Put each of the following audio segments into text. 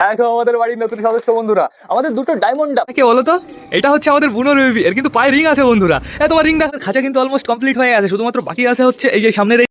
দেখো আমাদের বাড়ির নতুন সদস্য বন্ধুরা, আমাদের দুটো ডায়মন্ড কে বলো তো? এটা হচ্ছে আমাদের বুনো বেবি এর কিন্তু পায়ে রিং আছে বন্ধুরা। তোমার রিং দেখার খাঁচা কিন্তু অলমোস্ট কমপ্লিট হয়ে গেছে, শুধুমাত্র বাকি আছে হচ্ছে এই যে সামনের এই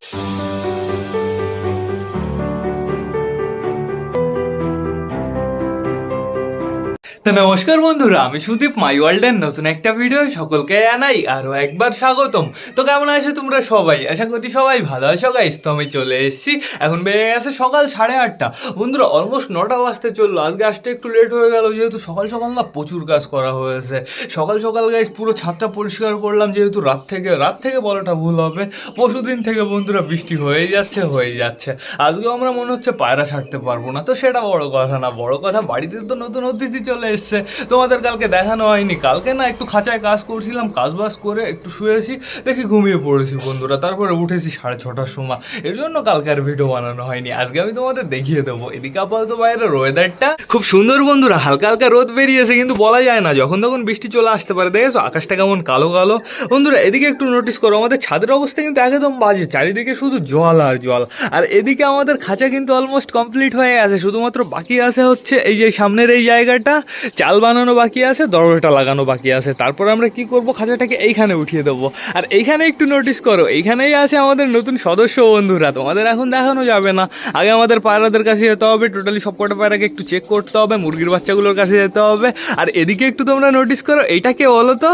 নমস্কার বন্ধুরা, আমি সুদীপ মাই ওয়ার্ল্ডের নতুন একটা ভিডিও সকলকে জানাই আরও একবার স্বাগতম। তো কেমন আছো তোমরা সবাই? আশা করি সবাই ভালো আছো গাইস তো আমি চলে এসেছি। এখন বেড়ে গেছে সকাল সাড়ে আটটা। বন্ধুরা অলমোস্ট নটা বাজতে চলল। আজকে আসতে একটু লেট হয়ে গেল, যেহেতু সকাল সকাল না প্রচুর কাজ করা হয়েছে। সকাল সকাল গাইস পুরো ছাদটা পরিষ্কার করলাম, যেহেতু রাত থেকে রাত থেকে বলাটা ভুল হবে। পরশু দিন থেকে, বন্ধুরা, বৃষ্টি হয়ে যাচ্ছে হয়ে যাচ্ছে। আজকেও আমরা মনে হচ্ছে পায়রা ছাড়তে পারব না। তো সেটা বড় কথা না, বড় কথা, বাড়িতে তো নতুন অতিথি চলে এসছে। তোমাদের কালকে দেখানো হয়নি। কালকে না একটু খাঁচায় কাজ করছিলাম, কাজ বাজ করে একটু শুয়েছি, দেখি ঘুমিয়ে পড়েছি বন্ধুরা। তারপরে উঠেছি সাড়ে ছটার সময়। এর জন্য কালকে আর ভিডিও বানানো হয়নি। আজকে আমি তোমাদের দেখিয়ে দেবো। এদিকে আপাতত বাইরের ওয়েদারটা খুব সুন্দর বন্ধুরা। হালকা হালকা রোদ বেরিয়েছে, কিন্তু বলা যায় না। যখন তখন বৃষ্টি চলে আসতে পারে। দেখেছ? আকাশটা কেমন কালো কালো। বন্ধুরা, এদিকে একটু নোটিস করো। আমাদের ছাদের অবস্থা কিন্তু একদম বাজে। চারিদিকে শুধু জল আর জল। আর এদিকে আমাদের খাঁচা কিন্তু অলমোস্ট কমপ্লিট হয়ে গেছে। শুধুমাত্র বাকি আছে হচ্ছে এই যে সামনের এই জায়গাটা। চাল বানানো বাকি আছে দরজাটা লাগানো বাকি আছে। তারপর আমরা কি করব? খাঁচাটাকে এইখানে উঠিয়ে দেবো। আর এইখানে একটু নোটিস করো, এইখানেই আছে আমাদের নতুন সদস্য বন্ধুরা। তোমাদের এখন দেখানো যাবে না। আগে আমাদের পায়রাদের কাছে যেতে হবে টোটালি সব কটা পায়রাকে একটু চেক করতে হবে, মুরগির বাচ্চাগুলোর কাছে যেতে হবে। আর এদিকে একটু তোমরা নোটিস করো এইটাকে বলো তো?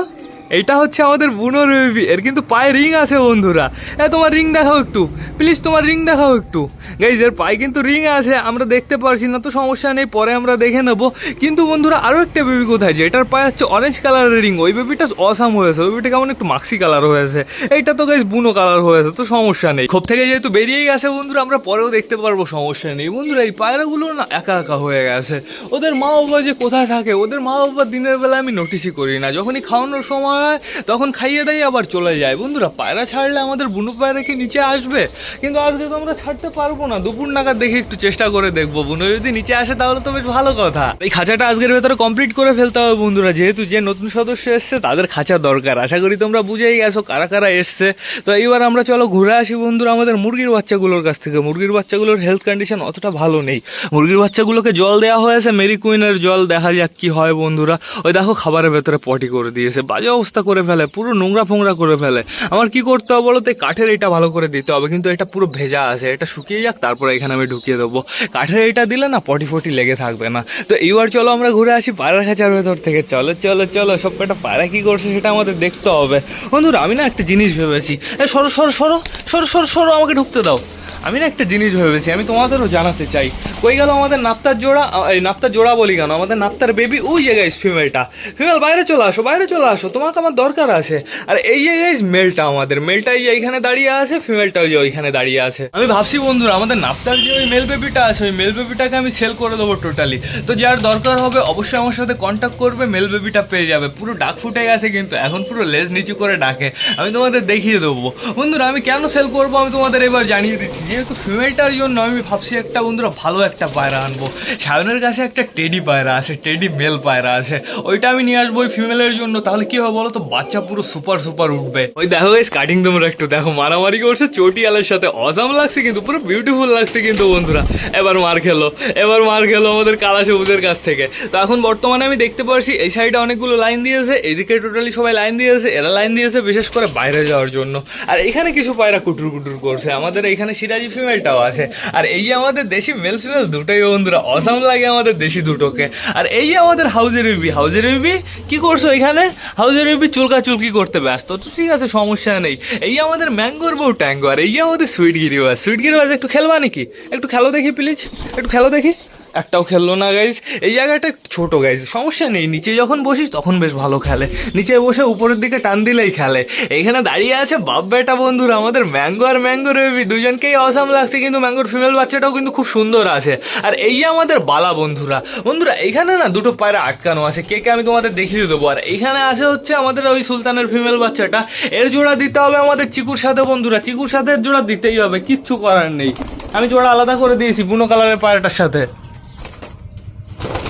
এটা হচ্ছে আমাদের বুনোর বেবি এর কিন্তু পায়ে রিং আছে, বন্ধুরা। হ্যাঁ তোমার রিং দেখাও একটু। প্লিজ তোমার রিং দেখাও একটু। গাইজ এর পায়ে কিন্তু রিং আছে, আমরা দেখতে পারছি না, তো সমস্যা নেই, পরে আমরা দেখে নেব। কিন্তু, বন্ধুরা আরও একটা বেবি কোথায় যে, এটার পায়ে হচ্ছে অরেঞ্জ কালারের রিং ওই বেবিটা অসাম হয়েছে, ওই বেবিটা কেমন একটু মাক্সি কালার হয়েছে। এইটা তো গাইজ বুনো কালার হয়েছে, তো সমস্যা নেই। খোপ থেকে যেহেতু বেরিয়েই গেছে, বন্ধুরা, আমরা পরেও দেখতে পারব, সমস্যা নেই। বন্ধুরা, এই পায়রাগুলো না একা একা হয়ে গেছে। ওদের মা বাবা যে কোথায় থাকে, ওদের মা বাবা দিনের বেলা আমি নোটিসই করি না। যখনই খাওয়ানোর সময় হয়, তখন খাইয়ে দেয় আবার চলে যায়। বন্ধুরা, পায়রা ছাড়লে আমাদের বুনু পায়রা কি নিচে আসবে? কিন্তু আজকে তো আমরা ছাড়তে পারব না। দুপুর নাগাদ দেখে একটু চেষ্টা করে দেখব বুনু। যদি নিচে আসে, তাহলে তো বেশ ভালো কথা। এই খাঁচাটা আজকের ভেতরে কমপ্লিট করে ফেলতে হবে বন্ধুরা। যেহেতু যে নতুন সদস্য এসছে, তাদের খাঁচা দরকার। আশা করি তোমরা বুঝেই গেছো কারা কারা এসছে। তো এইবার আমরা চলো ঘুরে আসি বন্ধুরা আমাদের মুরগির বাচ্চাগুলোর কাছ থেকে। মুরগির বাচ্চাগুলোর হেলথ কন্ডিশন অতটা ভালো নেই। মুরগির বাচ্চাগুলোকে জল দেওয়া হয়েছে, মেরি কুইনের জল। দেখা যাক কি হয় বন্ধুরা। ওই দেখো খাবারের ভেতরে পটি করে দিয়েছে। বাজে অবস্থা করে ফেলে, পুরো নোংরা ফোংরা করে ফেলে। আমার কি করতে হবে বলো তো? কাঠের এটা ভালো করে দিতে হবে, কিন্তু এটা পুরো ভেজা আছে। এটা শুকিয়ে যাক, তারপরে এখানে আমি ঢুকিয়ে দেবো। কাঠের এটা দিলে না পটি ফটি লেগে থাকবে না। তো এইবার চলো আমরা ঘুরে আসি পায়রা খাঁচার ভেতর থেকে। চলো চলো চলো, সব কটা পায়রা কি করছে সেটা আমাদের দেখতে হবে। বন্ধুরা, আমি না একটা জিনিস ভেবেছি। সরো সরো সরো সরো সরো সরো, আমাকে ঢুকতে দাও। আমি না একটা জিনিস ভেবেছি, আমি তোমাদেরও জানাতে চাই। কই গেল আমাদের নাপ্তার জোড়া? এই নাপ্তার জোড়া বলি কেন? আমাদের নাপ্তার বেবি ওই যে গাইস ফিমেলটা ফিমেল বাইরে চলে আসো, বাইরে চলে আসো, তোমাকে আমার দরকার আছে। আর এই যে গাইস মেলটা আমাদের। মেলটা এই এইখানে দাঁড়িয়ে আছে ফিমেলটা ওই যে ওইখানে দাঁড়িয়ে আছে। আমি ভাবছি বন্ধুরা, আমাদের নাপ্তার যে ওই মেল বেবিটা আছে, ওই মেল বেবিটাকে আমি সেল করে দেবো টোটালি তো যার দরকার হবে, অবশ্যই আমার সাথে কন্ট্যাক্ট করবে মেল বেবিটা পেয়ে যাবে। পুরো ডাক ফুটে গেছে কিন্তু, এখন পুরো লেজ নিচু করে ডাকে। আমি তোমাদের দেখিয়ে দেবো। বন্ধুরা, আমি কেন সেল করব? আমি তোমাদের এবার জানিয়ে দিচ্ছি যেহেতু ফিমেলটার জন্য আমি ভাবছি একটা বন্ধুরা ভালো একটা পায়রা আনব। সায়নের কাছে একটা টেডি পায়রা আছে টেডি মেল পায়রা আছে। ওইটা আমি নিয়ে আসব ওই ফিমেলের জন্য। তাহলে কি হবে বলো তো? বাচ্চা পুরো সুপার সুপার উঠবে। ওই দেখো গাইস কাটিং তোমরা একটু দেখো। মারামারি করছে চটিয়ালের সাথে। অজাম লাগছে কিন্তু, পুরো বিউটিফুল লাগছে কিন্তু বন্ধুরা। এবার মার খেলো, এবার মার খেলো আমাদের কালা সবুজের কাছ থেকে। তো এখন বর্তমানে আমি দেখতে পাচ্ছি এই সাইডে অনেকগুলো লাইন দিয়েছে। এদিকে টোটালি সবাই লাইন দিয়েছে। এরা লাইন দিয়েছে বিশেষ করে বাইরে যাওয়ার জন্য। আর এখানে কিছু পায়রা কুটুর কুটুর করছে। আমাদের এখানে সিরাজি ফিমেলটাও আছে। আর এই যে আমাদের দেশি মেল ফিমেল দুটোই বন্ধুরা অসাম লাগে আমাদের দেশি দুটোকে। আর এই আমাদের হাউজের বিবি হাউজের বিবি কি করছ এখানে? হাউজের বিবি চুলকা চুলকি করতে ব্যস্ত। তো ঠিক আছে, সমস্যা নেই। এই আমাদের ম্যাঙ্গোর বউ ট্যাঙ্গো আর এই আমাদের সুইট গিরিবাস সুইট গিরিবাস একটু খেলবা নাকি? একটু খেলো দেখি প্লিজ একটু খেলো দেখি। একটাও খেললো না গাইজ এই জায়গাটা ছোট গাইজ সমস্যা নেই। নিচে যখন বসিস, তখন বেশ ভালো খেলে। নিচে বসে উপরের দিকে টান দিলেই খেলে। এখানে দাঁড়িয়ে আছে বাপ বেটা বন্ধুরা, আমাদের ম্যাঙ্গো আর ম্যাঙ্গো রেবি। দুজনকেই অসাম লাগছে, কিন্তু ম্যাঙ্গোর ফিমেল বাচ্চাটাও কিন্তু খুব সুন্দর আছে। আর এই আমাদের বালা বন্ধুরা বন্ধুরা, এখানে না দুটো পায়রা আটকানো আছে। কে কে আমি তোমাদের দেখিয়ে দেবো? আর এইখানে আছে হচ্ছে আমাদের ওই সুলতানের ফিমেল বাচ্চাটা। এর জোড়া দিতে হবে আমাদের চিকুর সাথে, বন্ধুরা। চিকুর সাথে জোড়া দিতেই হবে, কিচ্ছু করার নেই। আমি জোড়া আলাদা করে দিয়েছি, বুনো কালারের পায়রাটার সাথে।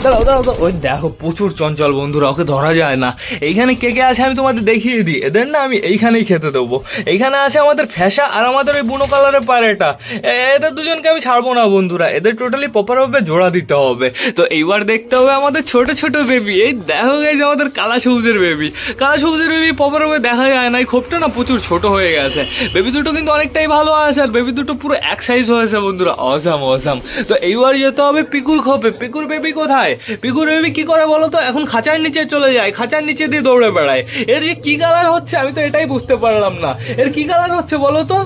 দাঁড়াও দাঁড়াও। ওই দেখো, প্রচুর চঞ্চল বন্ধুরা, ওকে ধরা যায় না। এইখানে কে কে আছে আমি তোমাদের দেখিয়ে দিই। এদের না আমি এইখানেই খেতে দেবো। এইখানে আছে আমাদের ফ্যাসা আর আমাদের ওই বুনো কালারের পায়রাটা এদের দুজনকে আমি ছাড়বো না বন্ধুরা। এদের টোটালি প্রপারভাবে জোড়া দিতে হবে। তো এইবার দেখতে হবে আমাদের ছোট ছোট বেবি এই দেখো গেছে আমাদের কালা সবুজের বেবি কালা সবুজের বেবি প্রপারভাবে দেখা যায় না। এই খোপটা না প্রচুর ছোট হয়ে গেছে। বেবি দুটো কিন্তু অনেকটাই ভালো আছে। আর বেবি দুটো পুরো এক সাইজ হয়েছে বন্ধুরা। অসাম অসাম তো এইবার যেতে হবে পিকুর খোপে। পিকুর বেবি কোথায়? পিকুর বেবি কি করে বলো তো? এখন খাঁচার নিচে চলে যায়, খাঁচার নিচে দিয়ে দৌড়ে বেড়ায়। এর যে কি কালার হচ্ছে আমি তো এটাই বুঝতে পারলাম না। এর কি কালার হচ্ছে বলো তো?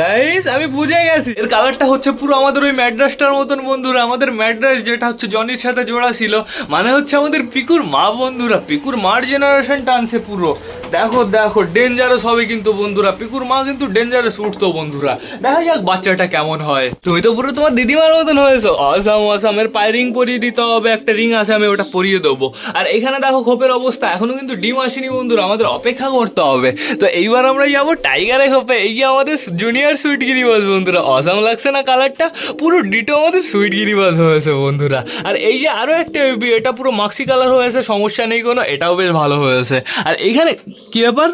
গাইস আমি বুঝে গেছি। এর কালারটা হচ্ছে পুরো আমাদের ওই ম্যাড্রাসটার মতন বন্ধুরা, আমাদের ম্যাড্রাস যেটা হচ্ছে জনির সাথে জোড়া ছিল। মানে হচ্ছে আমাদের পিকুর মা বন্ধুরা, পিকুর মার জেনারেশন টানছে পুরো। দেখো দেখো ডেঞ্জারাস হবে কিন্তু বন্ধুরা। পিকুর মা কিন্তু ডেঞ্জারাস উঠতো বন্ধুরা। দেখা যাক বাচ্চাটা কেমন হয়। তুমি তো পুরো তোমার দিদিমার মতন হয়েছো। অসাম অসাম এর পায়ে রিং পরিয়ে দিতে হবে, একটা রিং আছে আমি ওটা পরিয়ে দেবো। আর এখানে দেখো খোপের অবস্থা, এখনও কিন্তু ডিম আসেনি বন্ধুরা, আমাদের অপেক্ষা করতে হবে। তো এইবার আমরা যাব টাইগারে খোপে। এই যে আমাদের জুনিয়র সুইট গিরিবাজ বন্ধুরা অসাম লাগছে না কালারটা পুরো ডিটো আমাদের সুইট গিরিবাজ হয়েছে বন্ধুরা। আর এই যে আরও একটা, এটা পুরো মাক্সি কালার হয়েছে, সমস্যা নেই কোনো, এটাও বেশ ভালো হয়েছে। আর এইখানে কি ব্যাপার?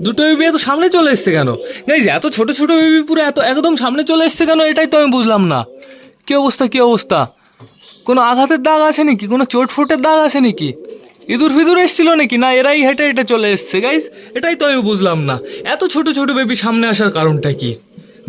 দুটো বেবি এত সামনে চলে এসছে কেন? গাইজ এত ছোট ছোট বেবি পুরো এত একদম সামনে চলে এসছে কেন? এটাই তো আমি বুঝলাম না। কি অবস্থা কি অবস্থা? কোনো আঘাতের দাগ আছে নাকি? কোনো চোট ফোটের দাগ আছে নাকি? ইঁদুর ফিদুর এসেছিল নাকি? না, এরাই হেঁটে হেঁটে চলে এসছে গাইজ এটাই তো আমি বুঝলাম না। এত ছোট ছোট বেবি সামনে আসার কারণটা কি?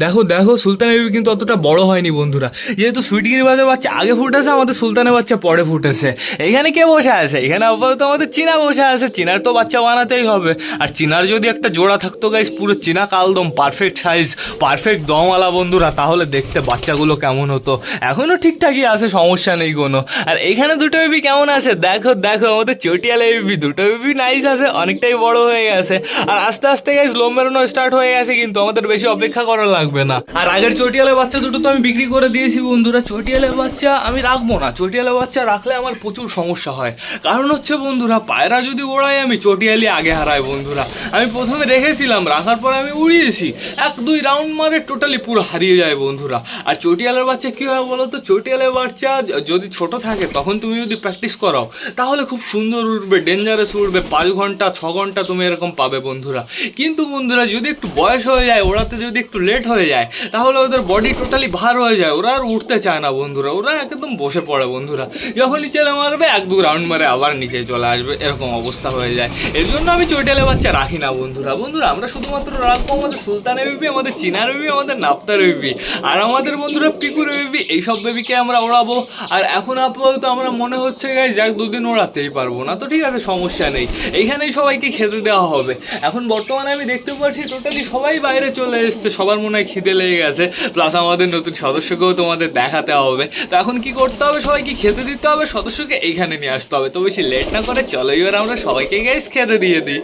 দেখো দেখো সুলতানের বেবি কিন্তু অতটা বড় হয়নি বন্ধুরা। যেহেতু সুইটগিরি বাজার বাচ্চা আগে ফুটেছে, আমাদের সুলতানের বাচ্চা পরে ফুটেছে। এখানে কে বসে আছে? এখানে আপাতত আমাদের চীনা বসে আছে। চীনার তো বাচ্চা বানাতেই হবে। আর চীনার যদি একটা জোড়া থাকতো গাইস পুরো চীনা কালদম পারফেক্ট সাইজ পারফেক্ট দমওয়ালা বন্ধুরা, তাহলে দেখতে বাচ্চাগুলো কেমন হতো। এখনও ঠিকঠাকই আছে, সমস্যা নেই কোনো। আর এখানে দুটো বেবি কেমন আছে? দেখো দেখো, আমাদের চটিয়ালে বেবি দুটো বেবি নাইস আছে, অনেকটাই বড় হয়ে গেছে। আর আস্তে আস্তে গাইস লোম বেরোনো স্টার্ট হয়ে গেছে, কিন্তু আমাদের বেশি অপেক্ষা করা লাগবে না। আর আগের চটিয়ালে বাচ্চা দুটো তো আমি বিক্রি করে দিয়েছি বন্ধুরা। চটিয়ালে বাচ্চা আমি রাখব না। চটিয়ালে বাচ্চা রাখলে আমার প্রচুর সমস্যা হয়। কারণ হচ্ছে বন্ধুরা, পায়রা যদি ওড়াই আমি চটিয়ালি আগে হারাই বন্ধুরা। আমি প্রথমে রেখেছিলাম, রাখার পরে আমি উড়িয়েছি। এক দুই রাউন্ড মারে টোটালি পুরো হারিয়ে যায় বন্ধুরা। আর চটিয়ালের বাচ্চা কী হয় বলো তো? চটিয়ালের বাচ্চা যদি ছোট থাকে, তখন তুমি যদি প্র্যাকটিস করাও, তাহলে খুব সুন্দর উঠবে ডেঞ্জারাস উঠবে পাঁচ ঘণ্টা, ছ ঘণ্টা তুমি এরকম পাবে বন্ধুরা। কিন্তু বন্ধুরা, যদি একটু বয়স হয়ে যায়, ওড়াতে যদি একটু লেট হয়ে যায়। তাহলে ওদের বডি টোটালি ভার হয়ে যায়। ওরা আর উঠতে চায় না বন্ধুরা। ওরা একদম বসে পড়ে বন্ধুরা। যখনই চেলে মারবে এক দু রাউন্ড মারে আবার নিচে চলে আসবে। এরকম অবস্থা হয়ে যায়। এর জন্য আমি চৈটালে বাচ্চা রাখি না বন্ধুরা। বন্ধুরা, আমরা শুধুমাত্র রাখব আমাদের সুলতানের বেবি আমাদের চিনার বেবি আমাদের নাপ্তার বেবি আর আমাদের বন্ধুরা পিকুর বেবি এইসব বেবিকে আমরা ওড়াবো। আর এখন আপাতত আমরা মনে হচ্ছে গাইজ যাক, দুদিন ওড়াতেই পারব না। তো ঠিক আছে, সমস্যা নেই। এইখানেই সবাইকে খেতে দেওয়া হবে। এখন বর্তমানে আমি দেখতে পাচ্ছি টোটালি সবাই বাইরে চলে এসছে। সবার মনে হয় খিদে লেগে গেছে। প্লাস আমাদের নতুন সদস্যকেও তোমাদের দেখাতে হবে। তো এখন কি করতে হবে? সবাইকে খেতে দিতে হবে। সদস্যকে এইখানে নিয়ে আসতে হবে। তো বেশি লেট না করে চলো, এবার আমরা সবাইকে গাইজ খেতে দিয়ে দিই।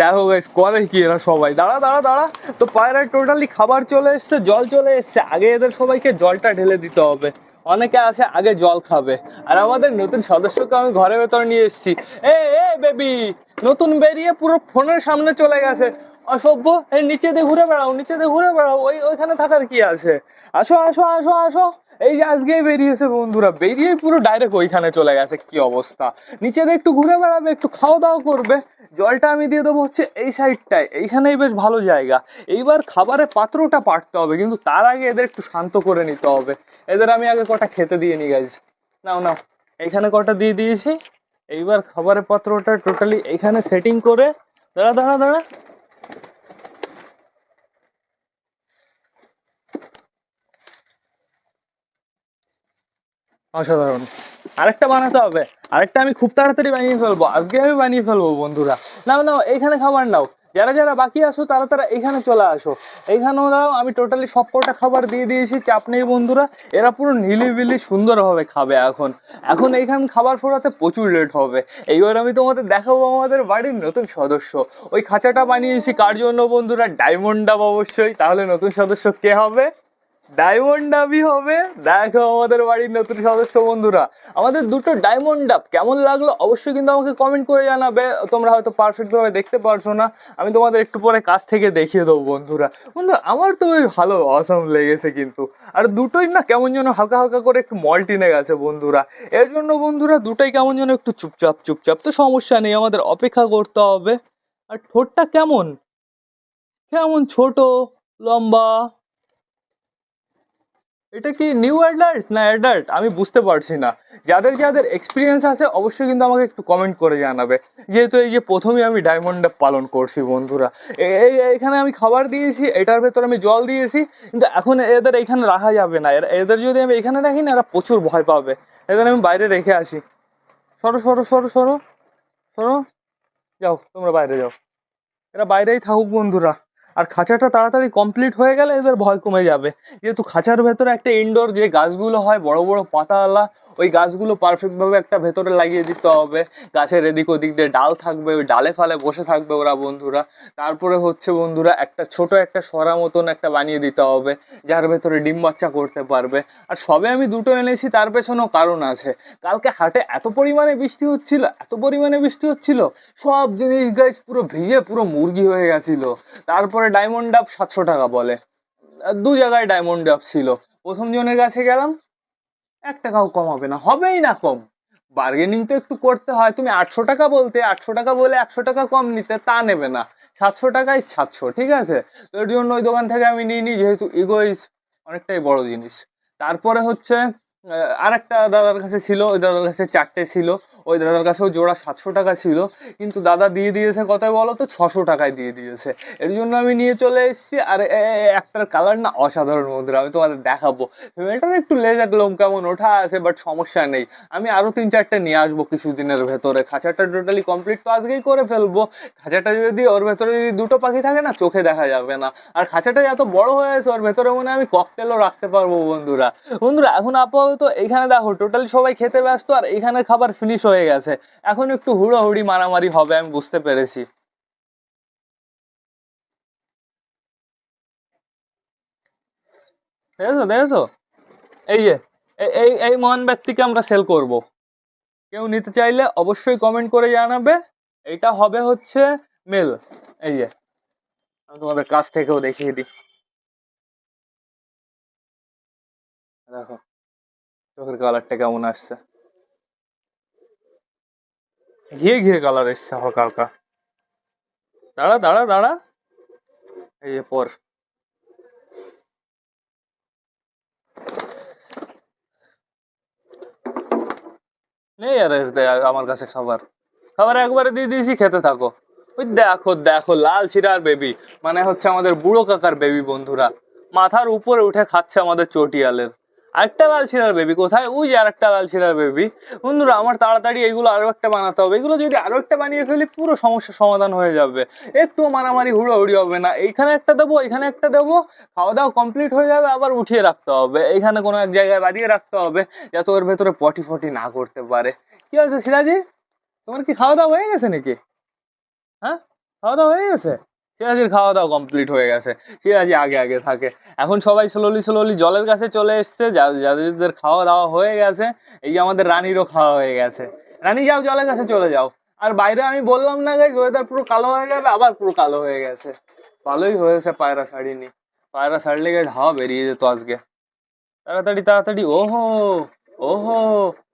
দেখো গাইস করে কি এরা সবাই? দাঁড়া দাঁড়া দাঁড়া। তো পায়রার টোটালি খাবার চলে এসছে, জল চলে এসছে। আগে এদের সবাইকে জলটা ঢেলে দিতে হবে। অনেকে আছে, আগে জল খাবে। আর আমাদের নতুন সদস্যকে আমি ঘরের ভেতর নিয়ে এসেছি। এ এ বেবি নতুন বেরিয়ে পুরো ফোনের সামনে চলে গেছে। অসভ্য, এই নিচে দিয়ে ঘুরে বেড়াও, নিচে দিয়ে ঘুরে বেড়াও, ওই, ওইখানে থাকার কি আছে? আসো আসো আসো আসো। এই যে আজকে বেরিয়েছে বন্ধুরা বেরিয়ে পুরো ডাইরেক্ট ওইখানে চলে গেছে, কি অবস্থা? নিচে দিয়ে একটু ঘুরে বেড়াবে, একটু খাওয়া দাওয়া করবে। জলটা আমি দিয়ে দেবো হচ্ছে এই সাইডটায় এইখানেই বেশ ভালো জায়গা। এইবার খাবারের পাত্রটা পাটতে হবে, কিন্তু তার আগে এদের একটু শান্ত করে নিতে হবে। এদের আমি আগে কটা খেতে দিয়ে নি গাইজ নাও নাও। এইখানে কটা দিয়ে দিয়েছি। এইবার খাবারের পাত্রটা টোটালি এইখানে সেটিং করে, দাঁড়া দাঁড়া দাঁড়া। অসাধারণ। আরেকটা বানাতে হবে। আরেকটা আমি খুব তাড়াতাড়ি বানিয়ে ফেলব। আজকে আমি বানিয়ে ফেলব, বন্ধুরা। নাও নাও, এইখানে খাবার নাও। যারা যারা বাকি আসো তারা তারা এখানে চলে আসো। এইখানেও দাও আমি টোটালি সব কটা খাবার দিয়ে দিয়েছি। চাপ নেই, বন্ধুরা। এরা পুরো নিলিবিলি সুন্দরভাবে খাবে এখন। এখন এইখান খাবার ফোরাতে প্রচুর লেট হবে। এইবার আমি তোমাদের দেখাবো আমাদের বাড়ির নতুন সদস্য। ওই খাঁচাটা বানিয়েছি। কার জন্য, বন্ধুরা? ডায়মন্ড ডাব অবশ্যই। তাহলে নতুন সদস্য কে হবে? ডায়মন্ড ডাবই হবে। দেখো আমাদের বাড়ির নতুন সদস্য বন্ধুরা। আমাদের দুটো ডায়মন্ড ডাব কেমন লাগল অবশ্যই কিন্তু আমাকে কমেন্ট করে জানাবে। তোমরা হয়তো পারফেক্ট ভাবে দেখতে পারছ না। আমি তোমাদের একটু পরে কাছ থেকে দেখিয়ে দেবো বন্ধুরা। বন্ধু আমার তো বেশ ভালো অসম লেগেছে কিন্তু। আর দুটোই না কেমন যেন হালকা হালকা করে একটু মল্টিনে গেছে বন্ধুরা। এর জন্য বন্ধুরা, দুটোই কেমন যেন একটু চুপচাপ চুপচাপ। তো সমস্যা নেই, আমাদের অপেক্ষা করতে হবে। আর ঠোঁটটা কেমন? কেমন ছোট, লম্বা? এটা কি নিউ অ্যাডাল্ট না অ্যাডাল্ট আমি বুঝতে পারছি না। যাদের যাদের এক্সপিরিয়েন্স আছে, অবশ্যই কিন্তু আমাকে একটু কমেন্ট করে জানাবে। যেহেতু এই যে প্রথমেই আমি ডায়মন্ড পালন করছি, বন্ধুরা। এখানে আমি খাবার দিয়েছি, এটার ভেতর আমি জল দিয়েছি, কিন্তু এখন এদের এখানে রাখা যাবে না। এদের যদি আমি এখানে রাখি না, এরা প্রচুর ভয় পাবে। এদের আমি বাইরে রেখে আসি। সরো সরো সরো সরো সরো। যাও, তোমরা বাইরে যাও। এরা বাইরেই থাকুক, বন্ধুরা। আর খাঁচাটা তাড়াতাড়ি কমপ্লিট হয়ে গেলে এদের ভয় কমে যাবে। যেহেতু খাঁচার ভেতরে একটা ইনডোর যে গাছগুলো হয়, বড় বড় পাতাওয়ালা ওই গাছগুলো পারফেক্টভাবে একটা ভেতরে লাগিয়ে দিতে হবে। গাছের এদিক ওদিক দিয়ে ডাল থাকবে, ওই ডালে ফালে বসে থাকবে ওরা বন্ধুরা। তারপরে হচ্ছে বন্ধুরা একটা ছোট একটা সরা মতন একটা বানিয়ে দিতে হবে, যার ভেতরে ডিম বাচ্চা করতে পারবে। আর সবে আমি দুটো এনেছি, তার পেছনেও কারণ আছে। কালকে হাটে এত পরিমাণে বৃষ্টি হচ্ছিল, এত পরিমাণে বৃষ্টি হচ্ছিল, সব জিনিস গাছ পুরো ভিজে, পুরো মুরগি হয়ে গেছিল। তারপরে ডায়মন্ড ডাব সাতশো টাকা বলে। দু জায়গায় ডায়মন্ড ডাব ছিল। প্রথম জনের কাছে গেলাম এক টাকাও কম হবে না, হবেই না কম। বার্গেনিং তো একটু করতে হয়, তুমি আটশো টাকা বলতে, আটশো টাকা বলে একশো টাকা কম নিতে, তা নেবে না। সাতশো টাকায় সাতশো, ঠিক আছে? তো এর জন্য ওই দোকান থেকে আমি নিই নি, যেহেতু ইগোইস অনেকটাই বড় জিনিস। তারপরে হচ্ছে আর একটা দাদার কাছে ছিল, ওই দাদার কাছে চারটে ছিল। ওই দাদার কাছেও জোড়া সাতশো টাকা ছিল, কিন্তু দাদা দিয়ে দিয়েছে কথায় বলো তো? ছশো টাকায় দিয়ে দিয়েছে। এর জন্য আমি নিয়ে চলে এসেছি। আর একটার কালার না অসাধারণ বন্ধুরা, আমি তোমাদের দেখাবো। ফিমেলটার একটু লেজার লোম কেমন, ওঠা আছে বাট সমস্যা নেই। আমি আরও তিন চারটে নিয়ে আসব কিছুদিনের ভেতরে। খাঁচাটা টোটালি কমপ্লিট তো আজকেই করে ফেলব। খাঁচাটা যদি, ওর ভেতরে যদি দুটো পাখি থাকে না, চোখে দেখা যাবে না। আর খাঁচাটা এত বড় হয়ে আছে ওর ভেতরে মনে আমি ককটেলও রাখতে পারব বন্ধুরা। বন্ধুরা, এখন আপাতত এখানে দেখো টোটালি সবাই খেতে ব্যস্ত, আর এখানে খাবার ফিনিশ হয়ে গেছে। এখন একটু হুড়োহুড়ি মারামারি হবে, আমি বুঝতে পেরেছি। দেখেছ দেখেছ? এই যে এই এই মহান ব্যক্তিকে আমরা সেল করব। কেউ নিতে চাইলে অবশ্যই কমেন্ট করে জানাবে। এটা হবে হচ্ছে মেল এই যে, আমি তোমাদের কাছ থেকেও দেখিয়ে দিই। দেখো, চোখের কালারটা কেমন আসছে। ঘিয়ে ঘিয়ে কালার এসছে হালকা হালকা। দাঁড়া দাঁড়া দাঁড়া। এই পর। নেই আর আমার কাছে খাবার। খাবার একবারে দিয়ে দিয়েছি, খেতে থাকো। ওই দেখো দেখো, লাল শিরার বেবি মানে হচ্ছে আমাদের বুড়ো কাকার বেবি বন্ধুরা। মাথার উপরে উঠে খাচ্ছে আমাদের চটিয়ালের। আরেকটা লাল শিরার বেবি কোথায়? ওই যে আরেকটা লাল শিরার বেবি বন্ধুরা, আমার তাড়াতাড়ি এগুলো আরও একটা বানাতে হবে। এগুলো যদি আরও একটা বানিয়ে ফেলি, পুরো সমস্যার সমাধান হয়ে যাবে। একটু মারামারি, হুড়োহুড়ি হবে না। এইখানে একটা দেবো, এখানে একটা দেবো। খাওয়া দাওয়া কমপ্লিট হয়ে যাবে, আবার উঠিয়ে রাখতে হবে। এইখানে কোনো এক জায়গায় বাঁধিয়ে রাখতে হবে, যাতে ওর ভেতরে পটি ফটি না করতে পারে। কি হয়েছে সিরাজি তোমার কি খাওয়া দাওয়া হয়ে গেছে নাকি? হ্যাঁ? খাওয়া দাওয়া হয়ে গেছে? সিরাজির খাওয়া দাওয়া কমপ্লিট হয়ে গেছে। সিরাজি আগে আগে থাকে। এখন সবাই স্লোলি স্লোলি জলের কাছে চলে এসছে। যাদের খাওয়া দাওয়া হয়ে গেছে, এই যে আমাদের রানীরও খাওয়া হয়ে গেছে। রানী, যাও, জলের কাছে চলে যাও। আর বাইরে আমি বললাম না গাইজ ওয়েদার পুরো কালো হয়ে যাবে আবার পুরো কালো হয়ে গেছে। ভালোই হয়েছে পায়রা শাড়িনি পায়রা শাড়লে গেছে হাওয়া বেরিয়ে যেত আজকে। তাড়াতাড়ি তাড়াতাড়ি, ওহো ওহো,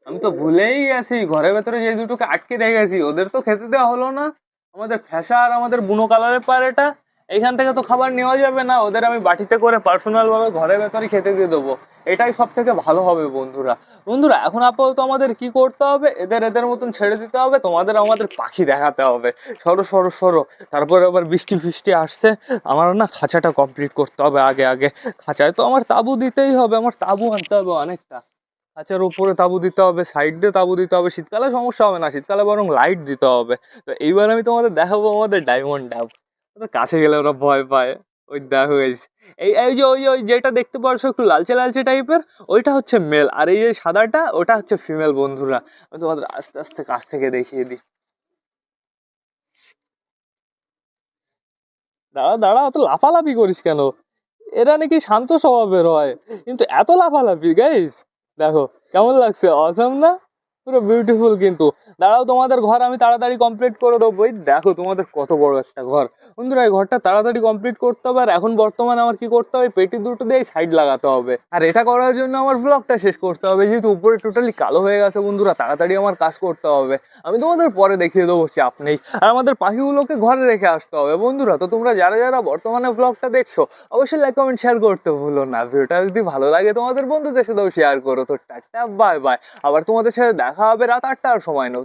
আমি তো ভুলেই গেছি। ঘরের ভেতরে যে দুটোকে আটকে রেখেছি, ওদের তো খেতে দেওয়া হলো না। আমাদের ফ্যাসা আর আমাদের বুনো কালারের পায়রাটা এইখান থেকে তো খাবার নেওয়া যাবে না, ওদের আমি বাটিতে করে পার্সোনাল ভাবে ঘরের ভেতরে খেতে দিয়ে দেবো। এটাই সব থেকে ভালো হবে বন্ধুরা। বন্ধুরা, এখন আপাতত আমাদের কি করতে হবে? এদের এদের মতন ছেড়ে দিতে হবে, তোমাদের আমাদের পাখি দেখাতে হবে। সরো সরো সরো। তারপরে আবার বৃষ্টি, ফিষ্টি আসছে, আমার না খাঁচাটা কমপ্লিট করতে হবে আগে আগে। খাঁচায় তো আমার তাবু দিতেই হবে, আমার তাবু আনতে হবে অনেকটা। খাঁচার উপরে তাবু দিতে হবে সাইড দিয়ে তাবু দিতে হবে। শীতকালে সমস্যা হবে না, শীতকালে বরং লাইট দিতে হবে। তো এইবার আমি তোমাদের দেখাবো আমাদের ডায়মন্ড ডাব। ওদের কাছে গেলে ওরা ভয় পায়। ওই দেখো এই এই যে, ওই ওই যেটা দেখতে পারছ একটু লালচে লালচে টাইপের ওইটা হচ্ছে মেল আর এই যে সাদাটা, ওটা হচ্ছে ফিমেল বন্ধুরা। আমি তোমাদের আস্তে আস্তে কাছ থেকে দেখিয়ে দিই। দাঁড়া দাঁড়া, অত লাফালাফি করিস কেন? এরা নাকি শান্ত স্বভাবের হয়। কিন্তু এত লাফালাফি গাইস দেখো কেমন লাগছে? অসম না? পুরো বিউটিফুল কিন্তু। দাঁড়াও, তোমাদের ঘর আমি তাড়াতাড়ি কমপ্লিট করে দেবো। দেখো তোমাদের কত বড় একটা ঘর। বন্ধুরা, এই ঘরটা তাড়াতাড়ি কমপ্লিট করতে হবে, আর এখন বর্তমানে আমার কি করতে হবে? পেটি দুটো দিয়ে সাইড লাগাতে হবে। আর এটা করার জন্য আমার ব্লগটা শেষ করতে হবে, যেহেতু উপরে টোটালি কালো হয়ে গেছে বন্ধুরা, তাড়াতাড়ি আমার কাজ করতে হবে। আমি তোমাদের পরে দেখিয়ে দেবো চাপ নেই আর আমাদের পাখিগুলোকে ঘরে রেখে আসতে হবে। বন্ধুরা, তো তোমরা যারা যারা বর্তমানে ব্লগটা দেখছ, অবশ্যই লাইক কমেন্ট শেয়ার করতে ভুলো না। ভিডিওটা যদি ভালো লাগে তোমাদের বন্ধুদের সাথেও শেয়ার করো। তো টাটা বাই বাই আবার তোমাদের সাথে দেখা হবে রাত আটটার সময়